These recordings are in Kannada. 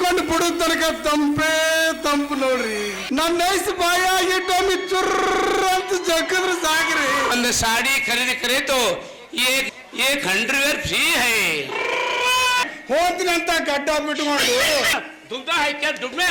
ಹಿಡ್ಕೊಂಡು ಬಿಡು ತನಕ ತಂಪೇ ತಂಪು ನೋಡ್ರಿ. ನನ್ನ ಐಸ್ ಬಾಯಾಗಿಟ್ಟೊಮ್ಮೆ ಚುರ್ರ ಅಂತ ಜಕ್ಕದ್ರ ಸಾಕ್ರಿ. ಒಂದು ಸಾಡಿ ಖರೀದಿ ಕರೀತು. ಏಕ್ ಹಂಡ್ರೆಡ್ ಫ್ರೀ ಹೈ. ಹೋತಿನಂತ ಗಡ್ಡ ಬಿಟ್ಕೊಂಡು. ದುಡ್ಡ ಹಾಕ್ಯ ದುಡ್ಮೆ?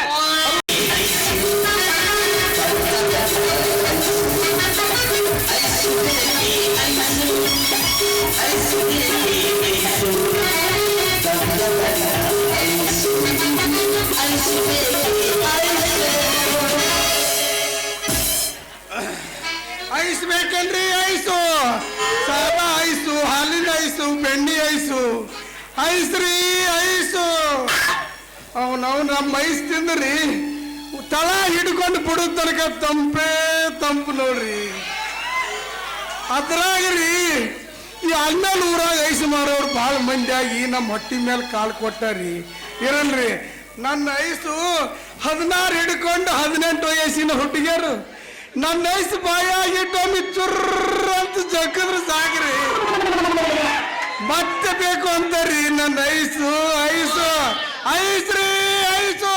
ಐಸ್ ಬೇಕನ್ರಿ ಐಸು. ಸಾಲ ಐಸು, ಹಾಲಿನ ಐಸು, ಬೆಣ್ಣೆ ಐಸು. ಐಸ್ ರೀ, ಐಸು. ಅವನವ್ ನಮ್ಮ ಐಸ್ ತಿಂದ್ರಿ, ತಳ ಹಿಡ್ಕೊಂಡು ಬಿಡು ತನಕ ತಂಪೇ ತಂಪು ನೋಡ್ರಿ. ಅದ್ರಾಗ್ರಿ ಈ ಅಣ್ಣನ ಊರಾಗ ಐಸು ಮಾರೋರು ಭಾಳ ಮಂದಿಯಾಗಿ ನಮ್ಮ ಹೊಟ್ಟಿ ಮೇಲೆ ಕಾಲು ಕೊಟ್ಟಾರಿ. ಇರಲ್ರಿ, ನನ್ನ ಐಸು ಹದಿನಾರು ಹಿಡ್ಕೊಂಡು ಹದಿನೆಂಟು ವಯಸ್ಸಿನ ಹುಟ್ಟಿಗ್ಯಾರು ನನ್ನ ಐಸ್ ಬಾಯಾಗಿಟ್ಟೊಮ್ಮೆ ಚುರ್ರ ಅಂತ ಜಕ್ಕದ್ರ ಸಾಕ್ರಿ. ಮತ್ತೆ ಬೇಕು ಅಂತಾರಿ ನನ್ನ ಐಸು ಐಸು, ಐಸ್ ರೀ, ಐಸು.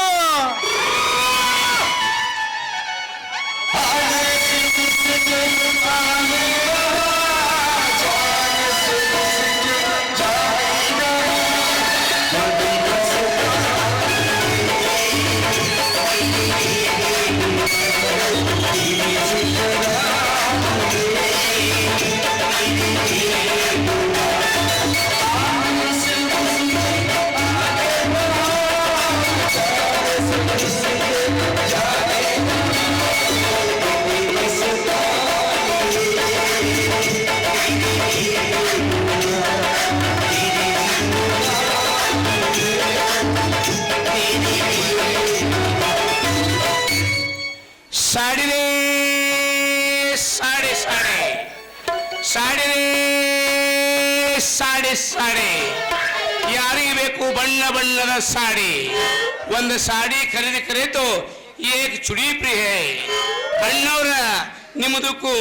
ಸಾಡಿ ರೇ ಸಾಡಿ ಸಾಡಿ ಯಾರಿಗೆ ಬೇಕು ಬಣ್ಣ ಬಣ್ಣದ ಸಾಡಿ ಒಂದು ಸಾಡಿ ಖರೀದಿ ಕರೆಯಿತು ಏಕ್ ಚುಡಿ ಫ್ರೀ ಹೈ ಅಣ್ಣವ್ರ ನಿಮ್ಮದಕ್ಕೂ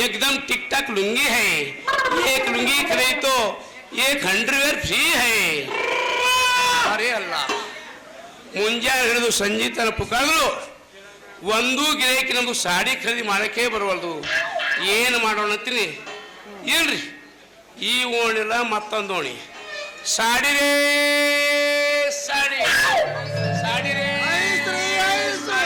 एकदम टिक टक लुंगी है एक लुंगी खरीदी तो एक अंडरवेयर फ्री है ಅರೇ ಅಲ್ಲ ಮುಂಜಾನೆ ಹಿಡಿದು ಸಂಜೆ ತನ ಪುಕಾದ್ರು ಒಂದು ಗಿರಾಕಿ ನಮ್ದು ಸಾಡಿ ಖರೀದಿ ಮಾಡಕ್ಕೆ ಬರವಲ್ದು ಏನು ಮಾಡೋಣ ಅಂತೀನಿ? ಇಲ್ರಿ. ಈ ಓಣಿಲ್ಲ ಮತ್ತೊಂದು ಓಣಿ. ಸಾಡಿ ಸಾಡಿ. ಸಾಡಿ ರೇ ಐಸ್ ರೀ ಐಸು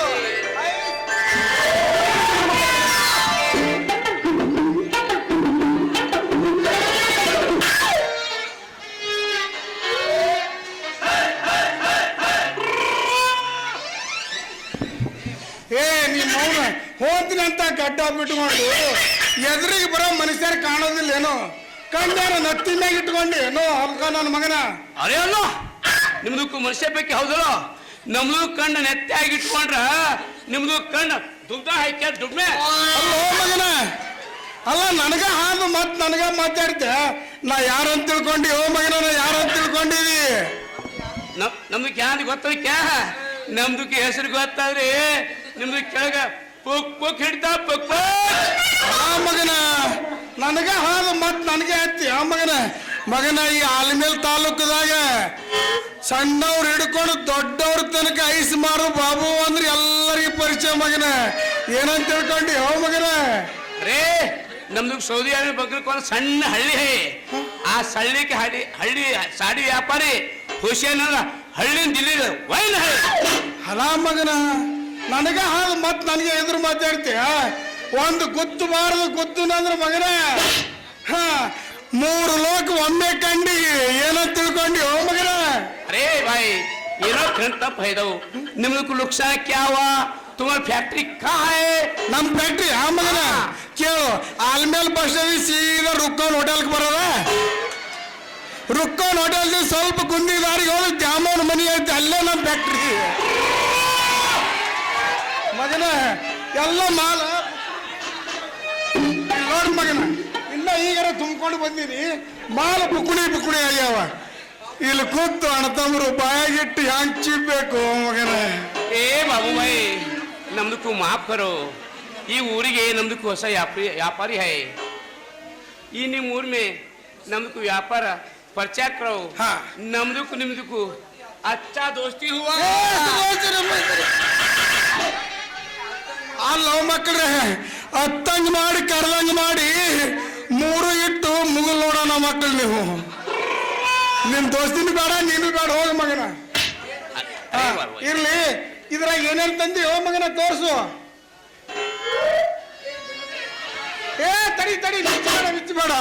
ಏ ನಿಮ್ಮ ಅಂತ ಗಡ್ಡ ಬಿಟ್ಕೊಂಡು ಎದುರಿಗೆ ಬರೋ ಮನುಷ್ಯರು ಕಾಣೋದಿಲ್ಲ ಏನೋ. ಕಂಡಾರ ನತ್ತಿ ಮ್ಯಾಗ ಇಟ್ಕೊಂಡು ಏನೋ ಅಲ್ಕ ನನ್ನ ಮಗನ. ಅರೇ ಅಲ್ಲ ನಿಮ್ದು ಮನುಷ್ಯ ಬೇಕಿ ಹೌದಲ್ಲ? ನಮ್ದು ಕಣ್ಣು ನೆತ್ತಾಗಿ ಇಟ್ಕೊಂಡ್ರ ನಿಮ್ದು ಕಣ್ಣು ದುಗ್ಧ ಹಾಕ್ಯ ದುಡ್ಮೆ? ಅಲ್ಲೋ ಮಗನ ಅಲ್ಲ ನನಗ ಹಾದು ಮತ್ ನನಗ ಮಾತಾಡ್ತೆ. ನಾ ಯಾರಂತ ತಿಳ್ಕೊಂಡಿ ಓ ಮಗನ ನಾ ಯಾರಂತ ತಿಳ್ಕೊಂಡಿದಿ? ನಮ್ದು ಯಾವ್ದು ಗೊತ್ತದ ಕ್ಯಾ ನಮ್ದು ಹೆಸರು ಗೊತ್ತಾದ್ರಿ ನಿಮ್ದು ಕೆಳಗ ಪುಕ್ ಪುಕ್ ಹಿಡ್ತಾ ಪುಕ್ ಆ ಮಗನ ನನಗ ಹಾದು ಮತ್ ನನಗೆ ಹತ್ತಿ. ಆ ಮಗನ ಮಗನ ಈ ಆಲ್ಮೇಲ್ ತಾಲೂಕದಾಗ ಸಣ್ಣವ್ರು ಹಿಡ್ಕೊಂಡು ದೊಡ್ಡವ್ರ ತನಕ ಐಸ್ ಮಾರು ಬಾಬು ಅಂದ್ರೆ ಎಲ್ಲರಿಗೂ ಪರಿಚಯ ಮಗನ. ಏನಂತ ತಿಳ್ಕೊಂಡಿ? ಹೋ ಮಗನ. ರೇ ನಮ್ದು ಸೌದಿ ಅರೇಬಿಯ ಬಗ್ಗೆ ಸಣ್ಣ ಹಳ್ಳಿ ಹೈ. ಆ ಸಳ್ಳಿಗೆ ಹಳ್ಳಿ ಹಳ್ಳಿ ಸಾಡಿ ವ್ಯಾಪಾರಿ ಖುಷಿ ಅಂದ್ರ ಹಳ್ಳಿನ ದಿಲ್ಲಿ ವೈನ್ ಹೈ. ಅಲ ಮಗನ ನನಗೆ ಹಾಗೆ ಮತ್ತೆ ನನಗೆ ಎದುರು ಮಾತಾಡ್ತೀಯ? ಒಂದು ಗೊತ್ತು ಬಾರದು ಗೊತ್ತು ಅಂದ್ರೆ ಮಗನೇ. ಹಾ ಮೂರು ಲೋಕ ಒಮ್ಮೆ ಕಂಡಿ ಏನೋ ತಿಳ್ಕೊಂಡಿ ಓ ಮಗನ. ಅರೇ ಭಾಯ್ ಏನೋ ತಪ್ಪ ಫೈದವು ನಿಮ್ಗೆ ಲುಕ್ಸಾ ಕ್ಯಾವ? ತುಮ ಫ್ಯಾಕ್ಟ್ರಿ ಕಾ ನಮ್ಮ ಫ್ಯಾಕ್ಟ್ರಿ ಹಾ ಮಗನ. ಕೇಳು ಆಲ್ಮೇಲ್ ಬಸ್ ಸೀದಾ ರುಕ್ಕೋನ್ ಹೋಟೆಲ್ಗೆ ಬರೋದ? ರುಕ್ಕೋನ್ ಹೋಟೆಲ್ ಸ್ವಲ್ಪ ಗುಂಡಿ ದಾರಿಗೆ ಹೋದ್ರೆ ದ್ಯಾಮೋನ್ ಮನಿ ಐತೆ ಅಲ್ಲೇ ನಮ್ಮ ಫ್ಯಾಕ್ಟ್ರಿ. ಮಗನ ಎಲ್ಲ ಮಾಲ. ನೋಡಿ ಮಗನ ಇನ್ನ ಈಗ ತುಂಬಿಕೊಂಡು ಬಂದೀನಿ. ಮಾಲ ಬುಕುಣಿ ಬುಕುಣಿ ಆಗ್ಯಾವ. ಇಲ್ಲಿ ಕೂತು ಅಣತಮ್ಮರು ಬಾಯಾಗಿಟ್ಟು ಹ್ಯಾಂಗ್ ಚಿಬೇಕು ಮಗನ. ಏ ಬಾಬುಬಾಯಿ ನಮ್ದಕ್ಕೂ ಮಾಫ್ ಕರೋ ಈ ಊರಿಗೆ ನಮ್ದಕ್ಕೂ ಹೊಸ ವ್ಯಾಪಾರಿ ವ್ಯಾಪಾರಿ ಹೈ. ಈ ನಿಮ್ಮ ಊರ್ಮೆ ನಮ್ದಕ್ಕೂ ವ್ಯಾಪಾರ ಪರಿಚಯ ಹಾ. ನಮ್ದಕ್ಕೂ ನಿಮ್ದಕ್ಕೂ ಅಚ್ಚಾ ದೋಸ್ತಿ ಹೂವ. ಆ ಲವ್ ಮಕ್ಕಳ ಅತ್ತಂಗೆ ಮಾಡಿ ಕರ್ದಂಗ್ ಮಾಡಿ ಮೂರು ಇಟ್ಟು ಮುಗಿಲ್ ನೋಡೋಣ ಮಕ್ಕಳು ನೀವು. ನಿಮ್ ದೋಸ್ತಿನೂ ಬೇಡ ನೀನು ಬೇಡ ಹೋಗ ಮಗನ. ಇರ್ಲಿ ಇದ್ರಾಗ ಏನೇನ್ ತಂದಿ ಹೋಗ ಮಗನ ತೋರ್ಸು. ಏ ತಡಿ ತಡಿ ಬೇಡ ಬಿಚ್ಚ ಬೇಡ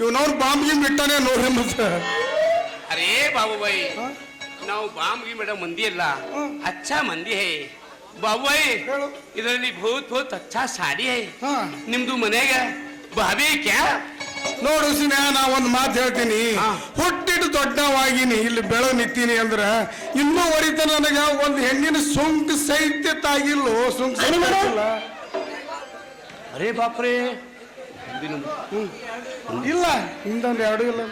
ಇವ್ನವ್ರು ಬಾಂಬ್ಗೆ ಬಿಟ್ಟಾನೆ ನೋಡ್ರಿ ಮತ್ತೆ. ಅರೇ ಬಾಬು ಬಾಯಿ ನಾವು ಬಾಂಬ್ಗೆ ಬೇಡ ಮಂದಿ ಅಲ್ಲ. ಅಚ್ಚ ಮಂದಿ ಹೇ. ಬಾಬು ಭಾई ಹೇಳು. ಇದರಲ್ಲಿ ಬಹುತ್ ಬಹುತ್ ಅಚ್ಚಾ ಸಾಡಿ ಐ. ಹಾ. ನಿಮ್ದು ಮನೆಗೆ ಬಾಬಿ ಕ್ಯಾ? ನೋಡು ಸಿನ ನಾ ಒಂದು ಮಾತು ಹೇಳ್ತೀನಿ. ಹಾ. ಹುಟ್ಟಿಟ್ಟು ದೊಡ್ಡವಾಗಿನಿ ಇಲ್ಲಿ ಬೆಳ ನಿಂತೀನಿ ಅಂದ್ರ ಇನ್ನೂ ವರಿತ ನನಗ ಒಂದು ಹೆಣ್ಣಿನ ಸುಂಕ ಸಹಿತ ತಾಗಿಲ್ಲೋ. ಸುಂಕ ಅರೇ ಬಾಪ್ರೇ ಅರೆ ಬಾಪ್ರೆ. ಇಲ್ಲ ಹಿಂದೊಂದು ಎರಡು ಇಲ್ಲ.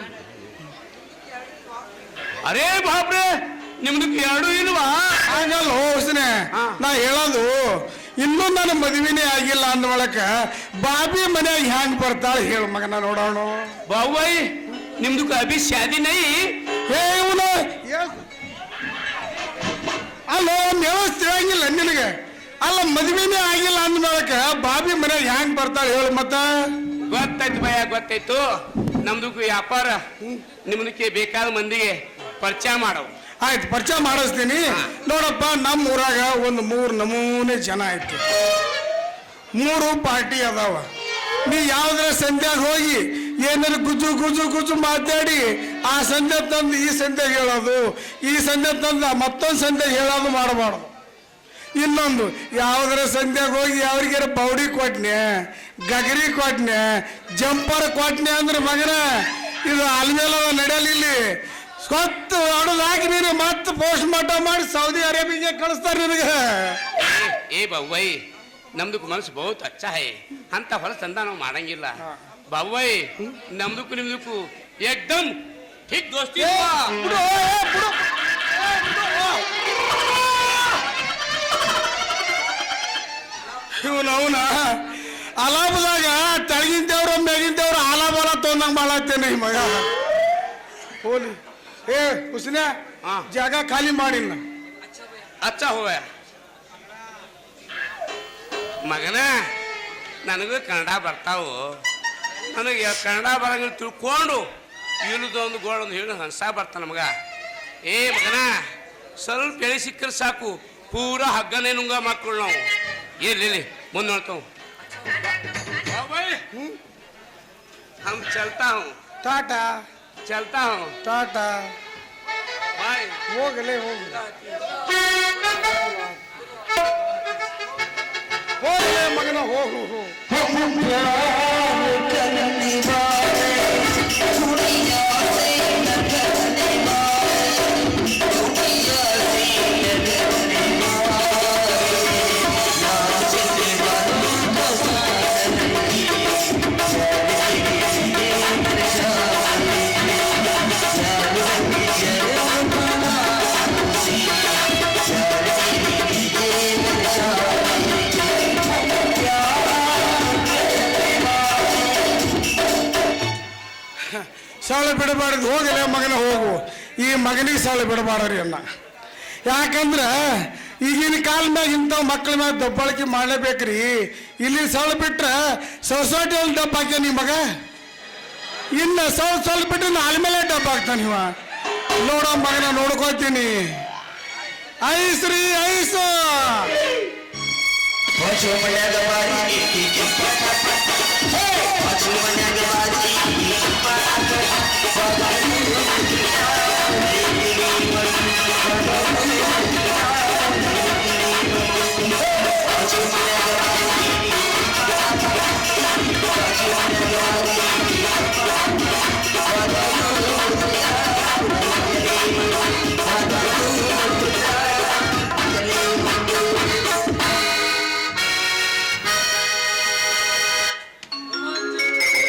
ಅರೇ ಬಾಪ್ರೇ ನಿಮ್ದು ಎರಡು ಇಲ್ವಾ? ಹಂಗಲ್ಲ ಹೋಸ್ನೆ ಹಾ. ನಾ ಹೇಳೋದು ಇನ್ನೂ ನನ್ನ ಮದುವೆನೇ ಆಗಿಲ್ಲ ಅಂದ ಒಳಕ ಬಾಬಿ ಮನ್ಯಾಗ ಹ್ಯಾಂಗ್ ಬರ್ತಾಳೆ ಹೇಳು ಮಗನ ನೋಡೋಣ. ಬಾಬಾಯಿ ನಿಮ್ದು ಅಭಿ ಶಾದಿ ನೈ? ಏ ಇವನು ಅಲ್ಲ ಒಂದು ಹೇಳೋದು ತಿಳಿಯಂಗಿಲ್ಲ ನಿನಗೆ. ಅಲ್ಲ ಮದುವೆನೇ ಆಗಿಲ್ಲ ಅಂದ್ಮೇಳಕ ಬಾಬಿ ಮನ್ಯಾಗ ಹ್ಯಾಂಗ್ ಬರ್ತಾಳೆ ಹೇಳು ಮತ್ತ. ಗೊತ್ತಾಯ್ತು ಭಯ ಗೊತ್ತಾಯ್ತು. ನಮ್ದು ವ್ಯಾಪಾರ. ನಿಮ್ದಕ್ಕೆ ಬೇಕಾದ ಮಂದಿಗೆ ಪರಿಚಯ ಮಾಡವು. ಆಯ್ತು ಪರಿಚಯ ಮಾಡಿಸ್ತೀನಿ. ನೋಡಪ್ಪ ನಮ್ಮ ಊರಾಗ ಒಂದು ಮೂರು ನಮೂನೆ ಜನ ಆಯ್ತು ಮೂರು ಪಾರ್ಟಿ ಅದಾವ. ನೀ ಯಾವ್ದ್ರ ಸಂಧ್ಯಾಗ ಹೋಗಿ ಏನಾರ ಗುಜ್ಜು ಗುಜ್ಜು ಗುಜ್ಜು ಮಾತಾಡಿ ಆ ಸಂಧ್ಯೆ ತಂದು ಈ ಸಂಧ್ಯಾಗ ಹೇಳೋದು ಈ ಸಂಧ್ಯೆ ತಂದು ಮತ್ತೊಂದು ಸಂಧ್ಯೆಗೆ ಹೇಳೋದು ಮಾಡಬಾರ್ದು. ಇನ್ನೊಂದು ಯಾವ್ದಾರ ಸಂಧ್ಯಾಗ ಹೋಗಿ ಯಾವ್ರಿಗಾರ ಪೌಡಿ ಕೊಟ್ನೆ ಗಗರಿ ಕೊಟ್ನೆ ಜಂಪರ್ ಕೊಟ್ನೆ ಅಂದ್ರೆ ಮಗನ ಇದು ಅಲ್ಮೇಲ ನಡೆಯಲಿಲ್ಲ ಸ್ವತ್ತು ಹೊಡೆದಾಕಿ ನೀನು ಮತ್ತೆ ಪೋಸ್ಟ್ ಮಾರ್ಟಮ್ ಮಾಡಿ ಸೌದಿ ಅರೇಬಿಯಾಗೆ ಕಳಿಸ್ತಾರೆ ನಿನಗೆ ಏ ಬವ್ವೈ ನಮ್ದು ಮನಸ್ಸು ಬಹುತ್ ಅಚ್ಚ ಹೈ ಅಂತ ಹೊಲಸಂದ ನಾವು ಮಾಡಂಗಿಲ್ಲ ಬವ್ವೈ ನಮ್ದಕ್ಕೂ ನಿಮ್ದಕ್ಕೂ ಏಕ್ದಮ್ ಠೀಕ್ ದೋಸ್ತಿ ಏ, ಹುआ। ಬಿಡು, ಏ, ಬಿಡು. ಏ, ಬಿಡು. ಇವನು ಅವನ ಅಲಾಬದಾಗ ತೆಳಗಿನ ದೇವ್ರ ಮೇಗಿನ ದೇವ್ರ ತೊಂದಂಗ್ ಮಾಡತ್ತೇನೆ ಮಗ ಹೋಲಿ ಏಯ್ ಹುಸ್ನೆ हाँ। ಜಾಗ ಖಾಲಿ ಮಾಡಿ ಅಚ್ಚ ಹೋಗ ಮಗನ ನನಗೂ ಕನ್ನಡ ಬರ್ತಾವು. ನನಗೆ ಕನ್ನಡ ಬರಂಗಿಲ್ಲ ತಿಳ್ಕೊಂಡು ಇಲ್ಲದೊಂದು ಗೋಳೊಂದು ಹೇಳಿ ಹಂಸ ಬರ್ತಾನೆ ಮಗ ಏ ಮಗನ ಸ್ವಲ್ಪ ಎಳಿ ಸಿಕ್ಕರೆ ಸಾಕು. ಪೂರ ಹಗ್ಗನೇ ನುಂಗ ಮಕ್ಕಳು ನಾವು. ಇರ್ಲಿ ಇಲ್ಲಿ ಮುಂದೆ ನೋಡ್ತಾವು. ಹ್ಮ್. ಹಮ್. ಚಲ್ತಾ ಹ್ಞೂ ಟಾಟಾ. चलता हूँ। टाटा। बाय हो गले हो गए। मगन हो हो हो ಸಾಲ ಬಿಡಬಾರ್ದು ಹೋಗಲೇ ಮಗನ ಹೋಗು. ಈ ಮಗನಿಗೆ ಸಾಲ ಬಿಡಬಾರ್ರಿ ಅನ್ನ ಯಾಕಂದ್ರ ಈಗಿನ ಕಾಲ ಮ್ಯಾಗ ಮಕ್ಕಳ ಮ್ಯಾಗ ದಬ್ಬಾಳಿಕೆ ಮಾಡಲೇಬೇಕ್ರಿ. ಇಲ್ಲಿ ಸಾಲ ಬಿಟ್ರ ಸೊಸೈಟಿಯಲ್ಲಿ ಡಬ್ಬ ಹಾಕ್ಯ ನಿಮ್ಮ ಮಗ? ಇನ್ನು ಸಾಲ ಸ್ವಲ್ಪ ಬಿಟ್ಟು ನಾಲ್ ಮೇಲೆ ಡಬ್ಬ ಹಾಕ್ತಾನೆ ಇವ. ನೋಡೋ ಮಗನ ನೋಡ್ಕೋತೀನಿ ಐಸು ಪಾಚು ಮನ್ಯಾಗ